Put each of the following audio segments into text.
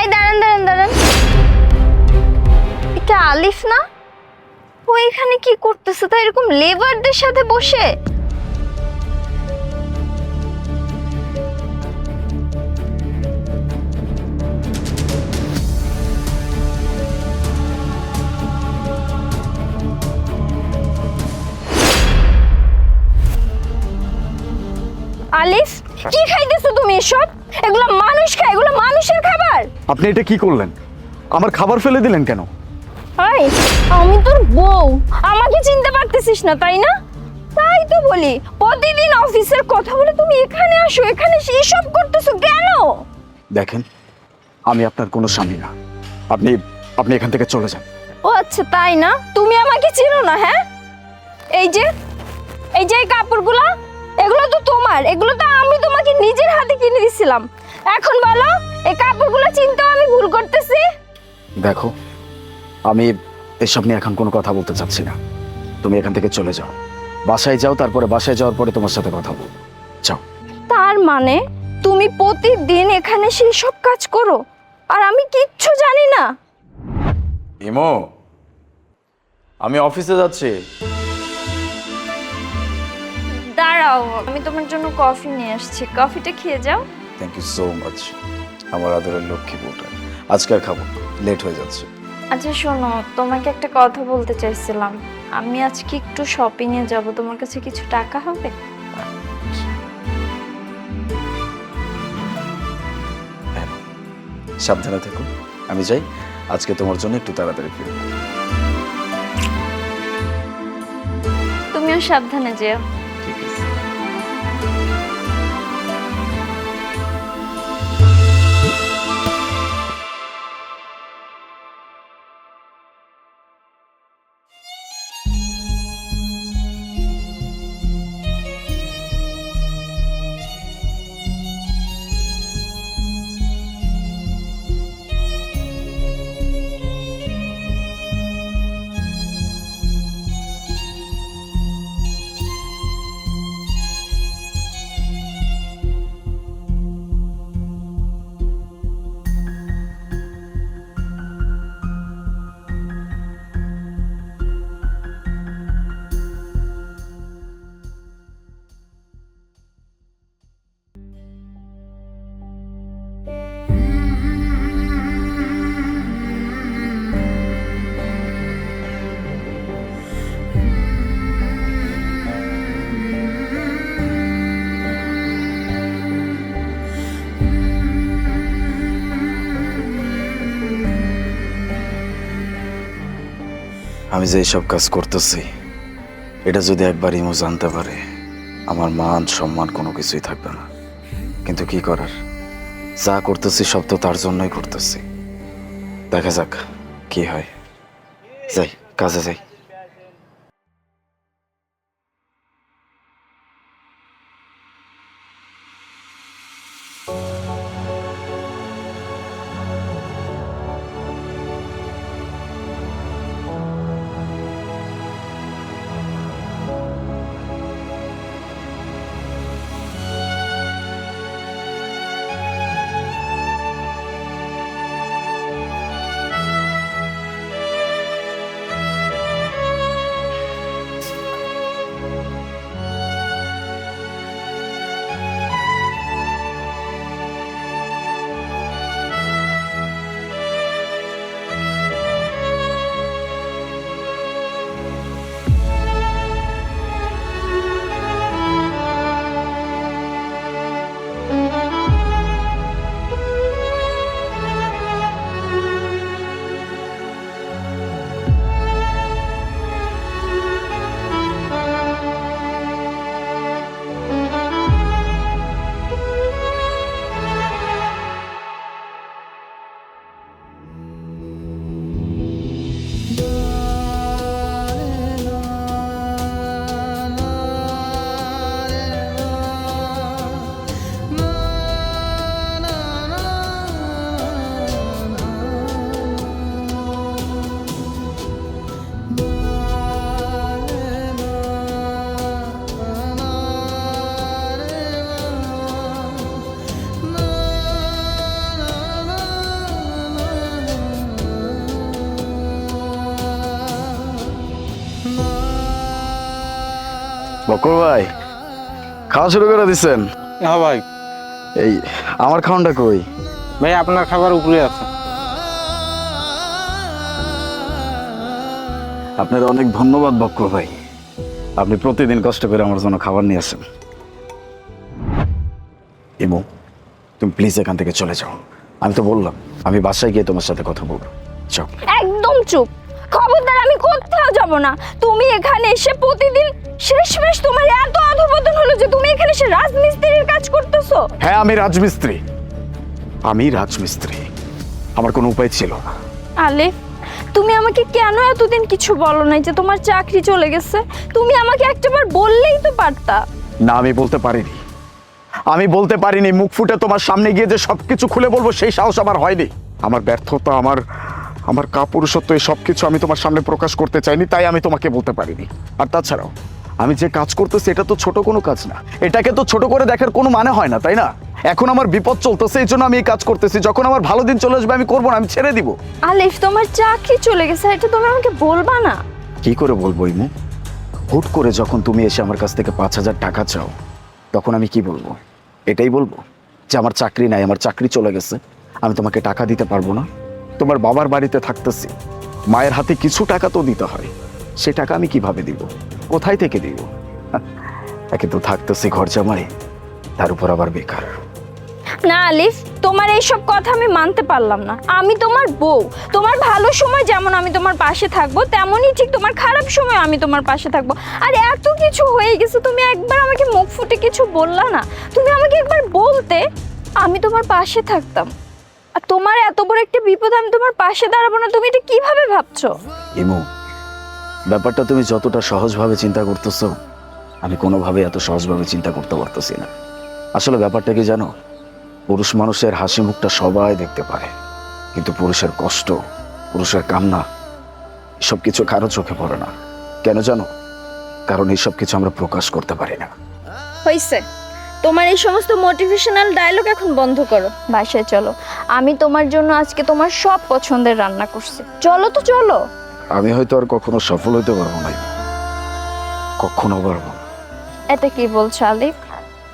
এই, দাঁড়ান দাঁড়ান দাঁড়ান। এটা আলিফ না? ও এখানে কি করতেছে? তা এরকম লেবারদের সাথে বসে? আপনি এটা কি করলেন? আমার খাবার ফেলে দিলেন কেন? আমি তোর বউ। আমাকে চিনতে পারতেছিস না তাই না? তাই তো বলি প্রতিদিন অফিসের কথা বলে তুমি এখানে আসো এখানে এসে এসব করতেছো কেন? দেখেন আমি আপনার কোনো স্বামী না। আপনি আপনি এখান থেকে চলে যান। ও আচ্ছা তাই না? তুমি আমাকে চিনো না হ্যাঁ? এই যে এই যে কাপড়গুলো এগুলো তো তোমার এগুলো তো আমি তোমাকে নিজের হাতে কিনে দিছিলাম। এখন বলো এই কাপড়গুলো চিনতেও আমি ভুল করতেছি। দেখো আমি এসব নিয়ে এখন কোনো কথা বলতে চাচ্ছি না। তুমি এখান থেকে চলে যাও। বাসায় যাও তারপরে বাসায় যাওয়ার পরে তোমার সাথে কথা বলব। যাও। তার মানে তুমি প্রতিদিন এখানে সেই সব কাজ করো? আর আমি কিচ্ছু জানি না। ইমো আমি অফিসে যাচ্ছি। দাঁড়াও আমি তোমার জন্য কফি নিয়ে আসছি। কফিটা খেয়ে যাও। থ্যাংক ইউ সো মাচ আমার আদরের লক্ষ্মী বউটা। আজকে আর খাব লেট হয়ে যাচ্ছে। আচ্ছা শোনো তোমাকে একটা কথা বলতে চাইছিলাম। আমি আজকে একটু শপিং এ যাব তোমার কাছে কিছু টাকা হবে? হ্যাঁ সাবধানে থেকো আমি যাই। আজকে তোমার জন্য একটু তাড়াতাড়ি ফিরবো। তুমিও সাবধানে যেও। আমি যে সব কাজ করতেছি, এটা যদি একবার ইমো জানতে পারে, আমার মান, সম্মান কোনো কিছুই থাকবে না। কিন্তু কি করার? যা করতেছি সব তো তার জন্যই করতেছি। দেখা যাক, কি হয়। যাই, কাজে যাই। বকর ভাই খাওয়া শুরু করে দিচ্ছেন হ্যাঁ ভাই। এই আমার খাওয়ানটা কই? ভাই আপনার খাবার উপরে আছে। আপনার অনেক ধন্যবাদ বক্কর ভাই। আপনি প্রতিদিন কষ্ট করে আমার জন্য খাবার নিয়ে আসেন। ইমো তুমি প্লিজ এখান থেকে চলে যাও। আমি তো বললাম আমি বাসায় গিয়ে তোমার সাথে কথা বলব। যাও। একদম চুপ। খবরদার আমি কোথাও যাব না। তুমি এখানে এসে প্রতিদিন শেষমেশ তোমার এত অধপতন হলো যে তুমি এখানে এসে রাজমিস্ত্রির কাজ করতেছো। হ্যাঁ আমি রাজমিস্ত্রি। আমি রাজমিস্ত্রি। আমার কোনো উপায় ছিল না। আলিফ তুমি আমাকে কেন এতদিন কিছু বলো নাই যে তোমার চাকরি চলে গেছে? তুমি আমাকে একটাবার বললেই তো পারতা। না আমি বলতে পারিনি। আমি বলতে পারিনি মুখ ফুটে তোমার সামনে গিয়ে যে সবকিছু খুলে বলব সেই সাহস আমার হয়নি। আমার ব্যর্থতা আমার আমার কাপুরুষত্ব এই সব কিছু আমি তোমার সামনে প্রকাশ করতে চাইনি তাই আমি তোমাকে বলতে পারিনি। আর তাছাড়াও আমি যে কাজ করতেছি এটা তো ছোট কোনো কাজ না। এটাকে তো ছোট করে দেখার কোনো মানে হয় না তাই না? এখন আমার বিপদ চলতেছে এই জন্য আমি এই কাজ করতেছি। যখন আমার ভালো দিন চলে আসবে আমি করব না আমি ছেড়ে দিব। আলিফ তোমার চাকরি চলে গেছে এটা তুমি আমাকে বলবা না? কি করে বলব ইমু? হুট করে যখন তুমি এসে আমার কাছ থেকে পাঁচ হাজার টাকা চাও তখন আমি কি বলব? এটাই বলব যে আমার চাকরি নাই আমার চাকরি চলে গেছে আমি তোমাকে টাকা দিতে পারব না। তোমার বাবার বাড়িতে থাকতেছি মায়ের হাতে কিছু টাকা তো দিতে হয় সে টাকা আমি কীভাবে দিব? কোথায় থেকে দিব একে তো থাকতেছি ঘর জামাই তার উপর আবার বেকার। না আলিফ তোমার এইসব কথা আমি মানতে পারলাম না। আমি তোমার বউ। তোমার ভালো সময় যেমন আমি তোমার পাশে থাকব তেমনই ঠিক তোমার খারাপ সময় আমি তোমার পাশে থাকব। আর এত কিছু হয়ে গেছে তুমি একবার আমাকে মুখ ফুটে কিছু বললা না। তুমি আমাকে একবার বলতে আমি তোমার পাশে থাকতাম। আর তোমার এত বড় একটা বিপদ আমি তোমার পাশে দাঁড়াবো না তুমি এটা কীভাবে ভাবছ? ইমু ব্যাপারটা তুমি যতটা সহজভাবে চিন্তা করতেছো, আমি কোনোভাবে এত সহজভাবে চিন্তা করতে পারতেছি না। আসলে ব্যাপারটা কি জানো? পুরুষ মানুষের হাসি মুখটা সবাই দেখতে পারে, কিন্তু পুরুষের কষ্ট, পুরুষের কান্না সব কিছু কারও চোখে পড়ে না। কেন জানো? কারণ এই সব কিছু আমরা প্রকাশ করতে পারি না। হয়েছে তোমার এই সমস্ত মোটিভেশনাল ডায়লগ এখন বন্ধ করো। বাসায় চলো। আমি তোমার জন্য আজকে তোমার সব পছন্দের রান্না করছি। চলো তো চলো। আমি হয়তো আর কখনো সফল হতে পারব না কখনো পারব এটা কি বলছো আলিফ?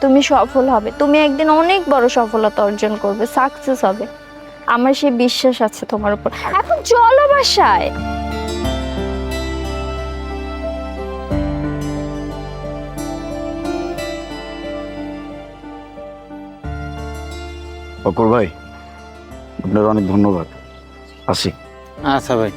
তুমি সফল হবে। তুমি একদিন অনেক বড় সফলতা অর্জন করবে সাকসেস হবে। আমার সেই বিশ্বাস আছে তোমার উপর। এখন চলো বাসায়। অকুর ভাই আপনার অনেক ধন্যবাদ। আসি। আচ্ছা ভাই।